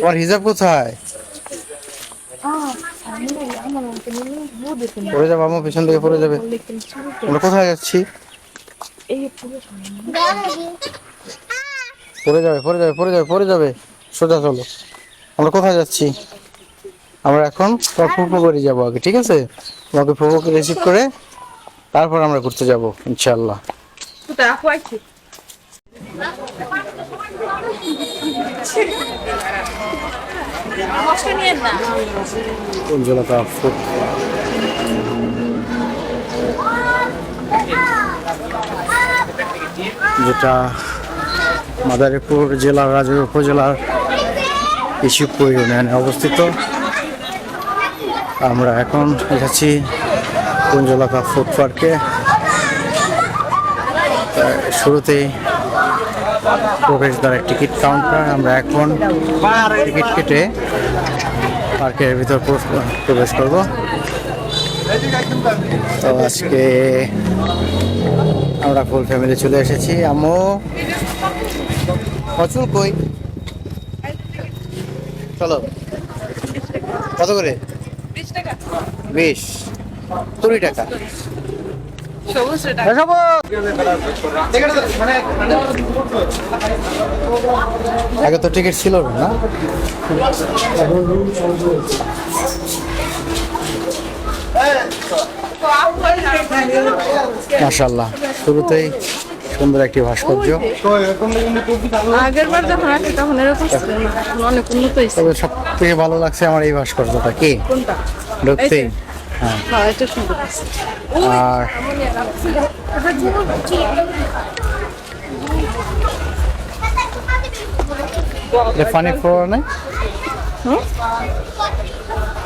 তোমার হিজাব কোথায়? পড়ে যাব আমার পেছন থেকে পড়ে যাবে। আমরা কোথায় যাচ্ছি? পড়ে যাবে পড়ে যাবে পড়ে যাবে পড়ে যাবে। সোজা চলো। আমরা কোথায় যাচ্ছি? আমরা এখন করে যাব আগে ঠিক আছে? তোমাকে ফুফুকে রিসিভ করে তারপর আমরা ঘুরতে যাব ইনশাল্লাহ কোথায় আপু আইছে মশলা নিয়ে না? উজ্জ্বলতা ফুড যেটা মাদারীপুর জেলার রাজুর উপজেলার ইস্যুপুর ইউনিয়নে অবস্থিত। আমরা এখন এসেছি কুঞ্জলতা ফুড পার্কে শুরুতেই প্রবেশদ্বারের টিকিট কাউন্টার। আমরা এখন টিকিট কেটে পার্কের ভিতর প্র- প্রবেশ করব। তো আজকে আমরা ফুল ফ্যামিলি চলে এসেছি। আম্মু প্রচুর কই? চলো। কত করে? বিশ। কুড়ি টাকা। সবুজ আগে তো টিকিট ছিল না। মাশাল্লাহ শুরুতেই সুন্দর একটি ভাস্কর্য। আগের বার যখন আসি তখন এরকম ছিল না। এখন অনেক উন্নত তবে সব থেকে ভালো লাগছে আমার এই ভাস্কর্যটা কি? ঢুকতেই হ্যাঁ আর ফোড়া নাই?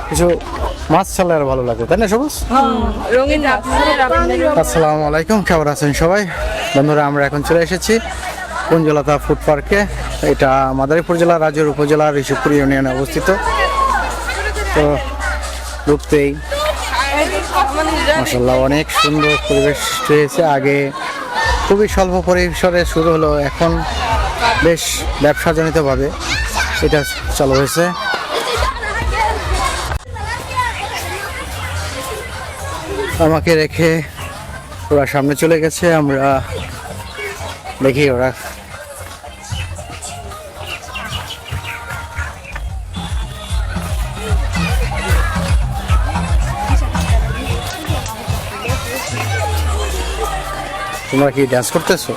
কিছু মাছ ছাড়লে আর ভালো লাগে তাই না সবুজ? রঙিন আসসালামু আলাইকুম কেমন আছেন সবাই? বন্ধুরা আমরা এখন চলে এসেছি কুঞ্জলতা ফুড পার্কে। এটা মাদারীপুর জেলার রাজুর উপজেলার ঋষিপুর ইউনিয়নে অবস্থিত। তো ঢুকতেই মাসাল্লাহ অনেক সুন্দর পরিবেশ রয়েছে। আগে খুবই স্বল্প পরিসরে শুরু হলো, এখন বেশ ব্যবসাজনিতভাবে এটা চালু হয়েছে। আমাকে রেখে ওরা সামনে চলে গেছে, আমরা দেখি ওরা তোমরা কি ডান্স করতেছো?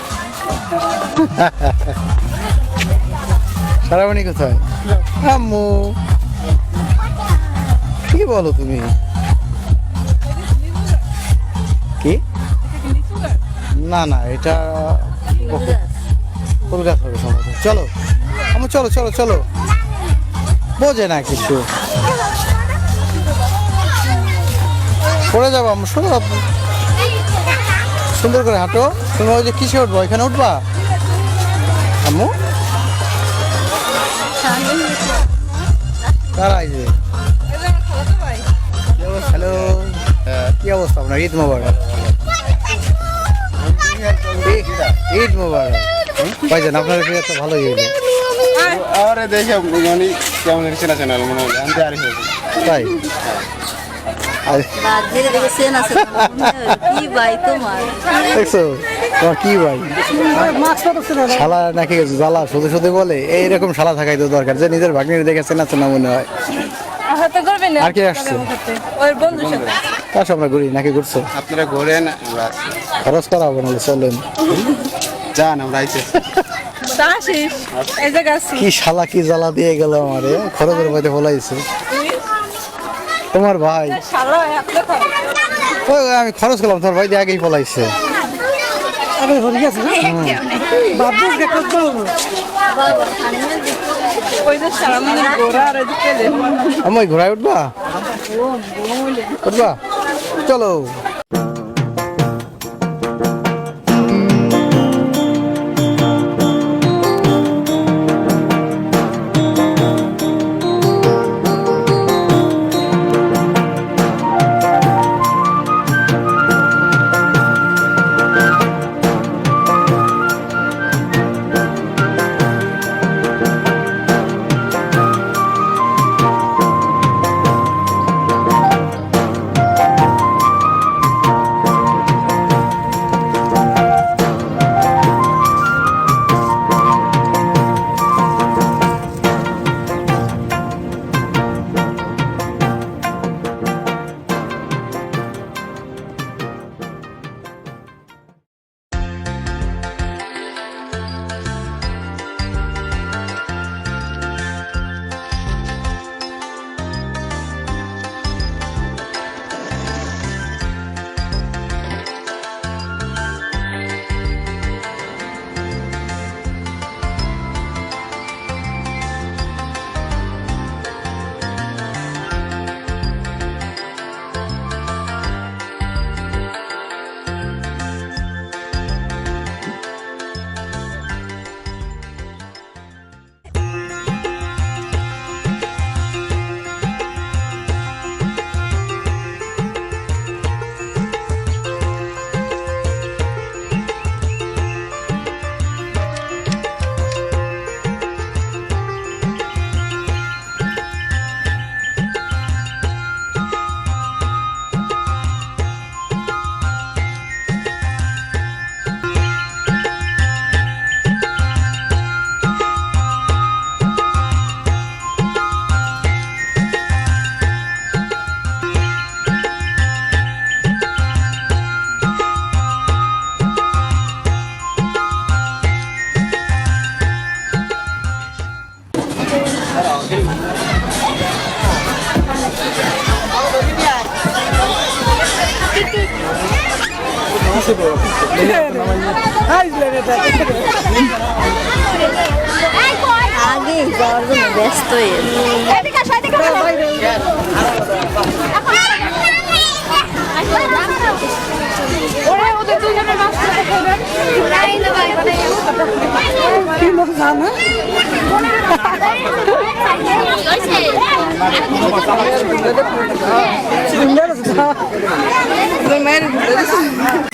সারাবানি কোথায়? আম্মু। কি বলো তুমি। কি? না না, এটা ফুল গাছ হবে সম্ভবত চলো। আম্মু, চলো চলো চলো। বোঝে না কিছু। পড়ে যাব আম্মু, শোনো সুন্দর করে হাঁটো। তুমি ওই যে কিসে উঠবো? এখানে উঠবা? আম্মু? দাঁড়াই যে? হ্যালো কি অবস্থা আপনার? ঈদ মোবারক। ঈদ- মোবারক। ভাইজান আপনার কি এত ভালোই হইল আরে দেখে মানে কেমন চেনা চেনা মনে হয় আমি আর তাই? কি ভাই দেখছ? তোমার কি ভাই? শালা নাকি জ্বালা শুধু শুধু বলে? এইরকম শালা থাকাই তো দরকার যে নিজের ভাগ্নির দেখে চেনা চেনা মনে হয়। না আর কে আসছে? তার আমরা ঘুরি নাকি ঘুরছো? আপনারা ঘোরেন খরচ করা হবে নাহলে চলেন। যান আমরা আইতে। কি শালা কি জ্বালা দিয়ে গেল আমারে? খরচের মধ্যে বলাইছে তোমার ভাই? আমি খরচ করলাম তোমার ভাই দিয়ে আগেই পলাইছে। মানে। আমি ঘোড়ায় উঠবা? উঠবা? চলো।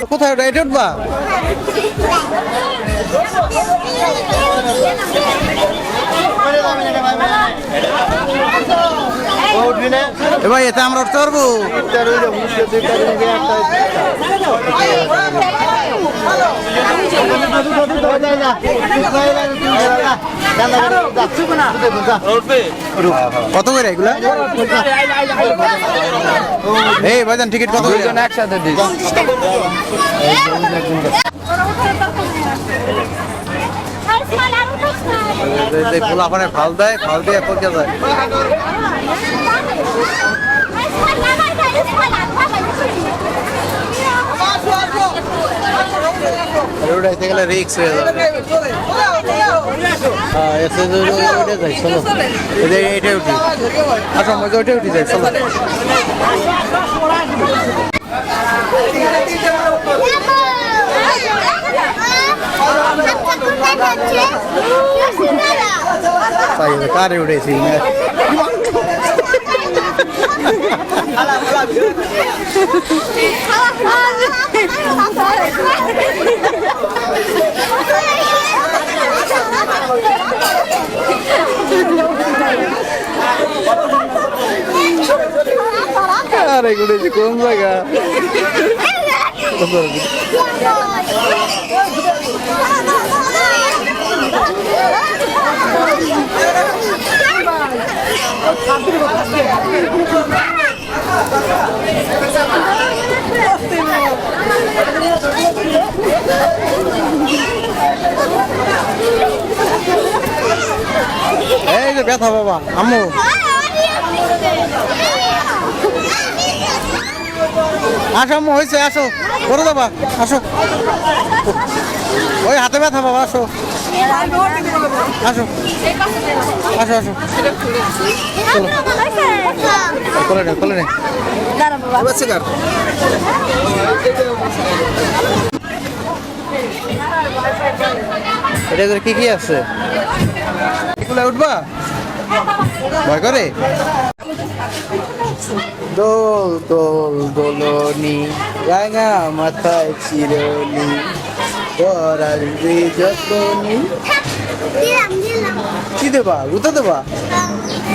কোথায় ওটা? এটা উঠবা? এ ভাই এতে আমরা উঠতে পারব? কত করে এগুলা? এই ভাইজান টিকিট কত করে? একসাথে দিই। ফুল আপনার ফাল দেয় ফাল দিয়ে পড়কে যায় আর উঠাইতে গেলে রিক্স হয়ে যাবে হ্যাঁ ওইটা যাই চলো যে উঠি আসো মজা ওইটা উঠি যাই চলো। কারে উঠেছি আরে উঠেছি কোন জায়গা? এই যে ব্যথা বাবা, আম্মু। আসো আম্মু হয়েছে আসো। করে দেবা আসো। ওই হাতে ব্যথা বাবা, আসো। আসো। আসো আসো। কোলে নে কোলে নে। এটা কি কি আছে? এগুলো উঠবা? ভয় করে? দোল দোল দোলনি রাঙা মাথায় চিরনি। আসবে যতনি কি দেবা? গুতো দেবা?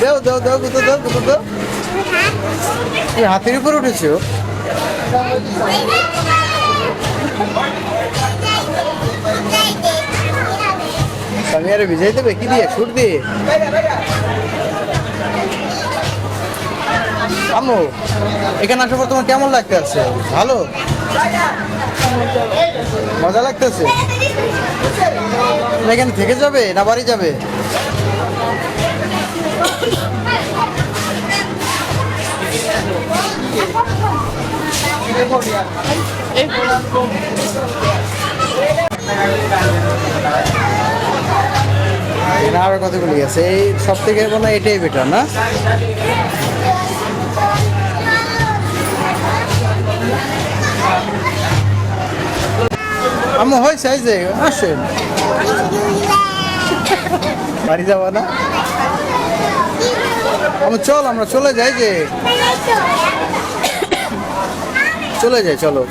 দেও দেও দেও, গুতো দেও গুতো দেও। এই হাতের উপর উঠেছো? আমি আরে ভিজাই দেবে? কি দিয়ে? সুর দিয়ে? আম্মু এখানে আসার পর তোমার কেমন লাগতে আছে? ভালো? মজা লাগতেছে? এখানে থেকে যাবে না বাড়ি যাবে? আরও কতগুলি আছে? এই সব থেকে মনে হয় এটাই বেটার না? আম্মু হয়েছে এই যে আসেন। বাড়ি যাব না? আমি চল আমরা চলে যাই যে। চলে যাই, চলো।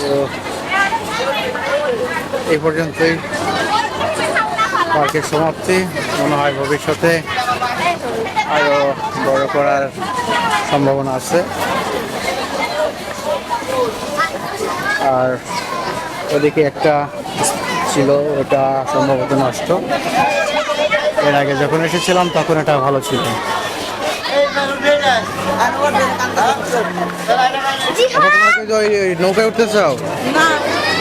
তো এই পর্যন্তই। পার্কের সমাপ্তি। মনে হয় ভবিষ্যতে আরও বড় করার সম্ভাবনা আছে। আর ওদিকে একটা ছিল ওটা সম্ভবত নষ্ট। এর আগে যখন এসেছিলাম তখন এটা ভালো ছিল। নৌকায় উঠতে চাও? না।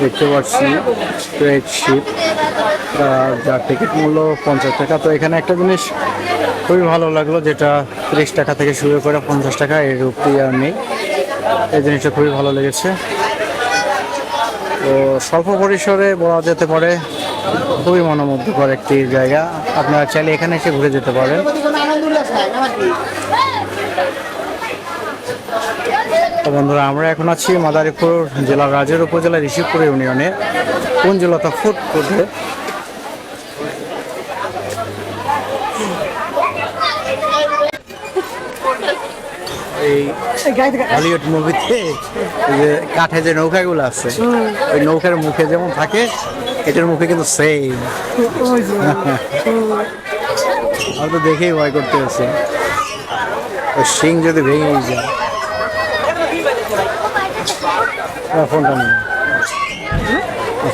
দেখতে পাচ্ছি স্ট্রেট শিপ যার টিকিট মূল্য পঞ্চাশ টাকা। তো এখানে একটা জিনিস খুবই ভালো লাগল, যেটা তিরিশ টাকা থেকে শুরু করে পঞ্চাশ টাকা, এর উপরে আর নেই। এই জিনিসটা খুবই ভালো লেগেছে। তো স্বল্প পরিসরে বলা যেতে পারে, খুবই মনোমুগ্ধকর একটি জায়গা। আপনারা চাইলে এখানে এসে ঘুরে যেতে পারেন। তো বন্ধুরা, আমরা এখন আছি মাদারীপুর জেলার রাজের উপজেলার ঋষিপুর ইউনিয়নে কুঞ্জলতা ফুড কোর্টে হলিউড মুভিতে যে কাঠে যে নৌকাগুলো আছে, ওই নৌকার মুখে যেমন থাকে, এটার মুখে কিন্তু সেম আমি তো দেখেই ভয় করতে হচ্ছে। ওই শিং যদি ভেঙে যায়। হ্যাঁ, ফোনটা নিয়ে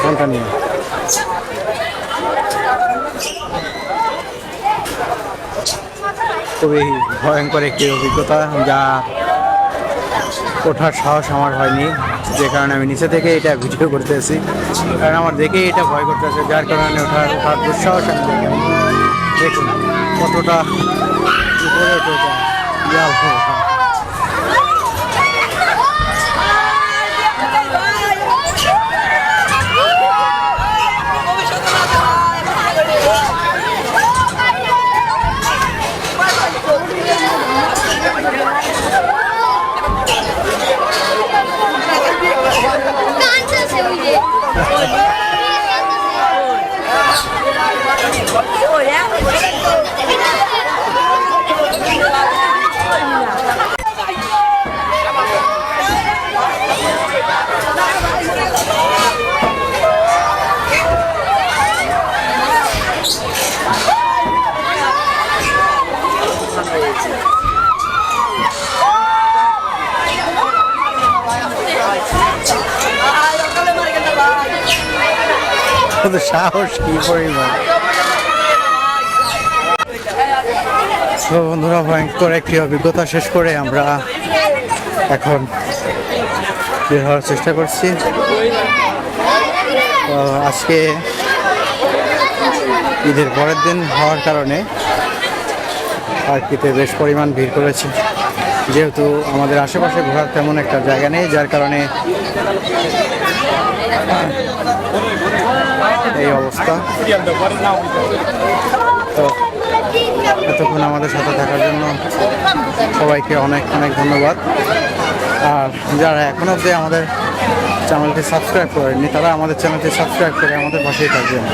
ফোনটা নিয়ে খুবই ভয়ঙ্কর একটি অভিজ্ঞতা যা ওঠার সাহস আমার হয়নি যে কারণে আমি নিচে থেকে এটা ভিডিও করতেছি। কারণ আমার দেখেই এটা ভয় করতেছে যার কারণে ওঠার ওঠার দুঃসাহস আমি দেখুন। কতটা উপরে কত সাহস কি পরিমাণ? বন্ধুরা, ভয়ঙ্কর একটি অভিজ্ঞতা শেষ করে আমরা এখন বের হওয়ার চেষ্টা করছি। আজকে ঈদের পরের দিন হওয়ার কারণে পার্কটিতে বেশ পরিমাণ ভিড় করেছে। যেহেতু আমাদের আশেপাশে ঘোরার তেমন একটা জায়গা নেই, যার কারণে এই অবস্থা। তো এতক্ষণ আমাদের সাথে থাকার জন্য সবাইকে অনেক অনেক ধন্যবাদ। আর যারা এখন অবধি আমাদের চ্যানেলটি সাবস্ক্রাইব করেননি, তারা আমাদের চ্যানেলটি সাবস্ক্রাইব করে আমাদের পাশেই থাকবেন।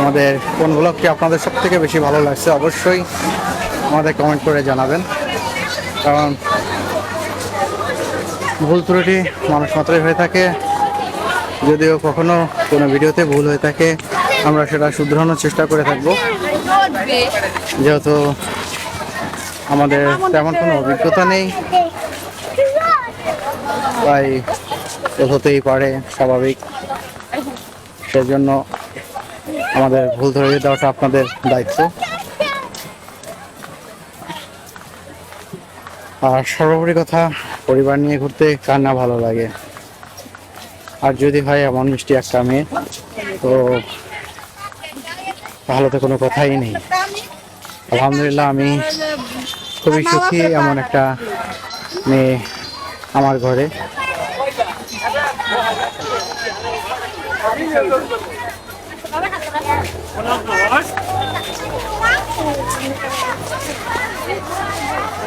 আমাদের কোন ব্লগটি আপনাদের সব থেকে বেশি ভালো লাগছে অবশ্যই আমাদের কমেন্ট করে জানাবেন। কারণ ভুল ত্রুটি মানুষ মাত্রই হয়ে থাকে। যদিও কখনো কোনো ভিডিওতে ভুল হয়ে থাকে, আমরা সেটা শুধরানোর চেষ্টা করে থাকব। যেহেতু আমাদের তেমন কোনো অভিজ্ঞতা নেই, তাই হতেই পারে, স্বাভাবিক। সেজন্য আমাদের ভুল ধরে দেওয়াটা আপনাদের দায়িত্ব। আর সর্বোপরি কথা, পরিবার নিয়ে ঘুরতে কার না ভালো লাগে। আর যদি হয় এমন মিষ্টি একটা মেয়ে, তো তাহলে তো কোনো কথাই নেই। আলহামদুলিল্লাহ, আমি খুবই সুখী এমন একটা মেয়ে আমার ঘরে।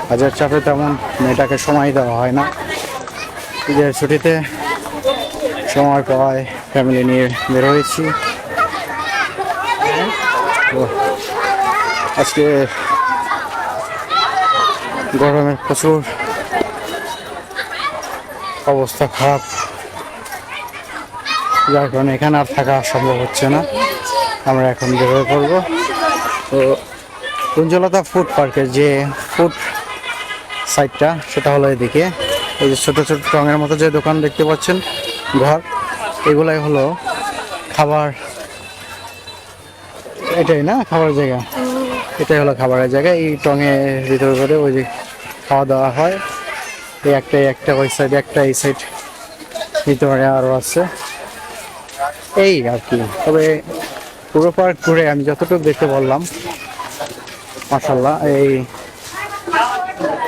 কাজের চাপে তেমন মেয়েটাকে সময় দেওয়া হয় না। ঈদের ছুটিতে সময় পাওয়ায় ফ্যামিলি নিয়ে বের হয়েছি। আজকে গরমে প্রচুর অবস্থা খারাপ। যার কারণে এখানে আর থাকা সম্ভব হচ্ছে না। আমরা এখন বের হয়ে পড়ব। তো কুঞ্জলতা ফুড পার্কের যে ফুড সাইডটা, সেটা হলো এদিকে। এই যে ছোটো ছোটো টঙের মতো যে দোকান দেখতে পাচ্ছেন, ঘর, এগুলাই হলো খাবার। এটাই না? খাবারের জায়গা? এটাই হলো খাবারের জায়গা। এই টঙে ভিতরে করে ওই যে খাওয়া দাওয়া হয়। এই একটা একটা ওই সাইড একটা এই সাইড ভিতরে আরও আছে। এই আর কি। তবে পুরো পার্ক ঘুরে আমি যতটুকু দেখতে বললাম মাসাল্লাহ এই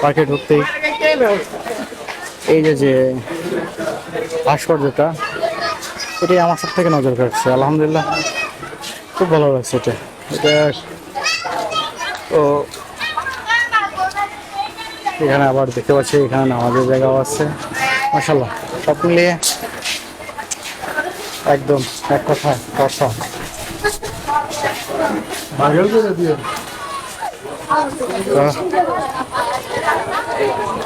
পার্কে ঢুকতেই এই যে যে ভাস্কর্যটা এটাই আমার সব থেকে নজর কাটছে আলহামদুলিল্লাহ। খুব ভালো লাগছে এটা। এটা তো এখানে আবার দেখতে পাচ্ছি এখানে নামাজের জায়গাও আছে। মাসাল্লাহ সব মিলিয়ে একদম এক কথা। কথা তো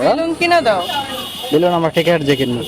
বেলুন কিনে দাও। বেলুন আমার টেকে আর যে কিনবো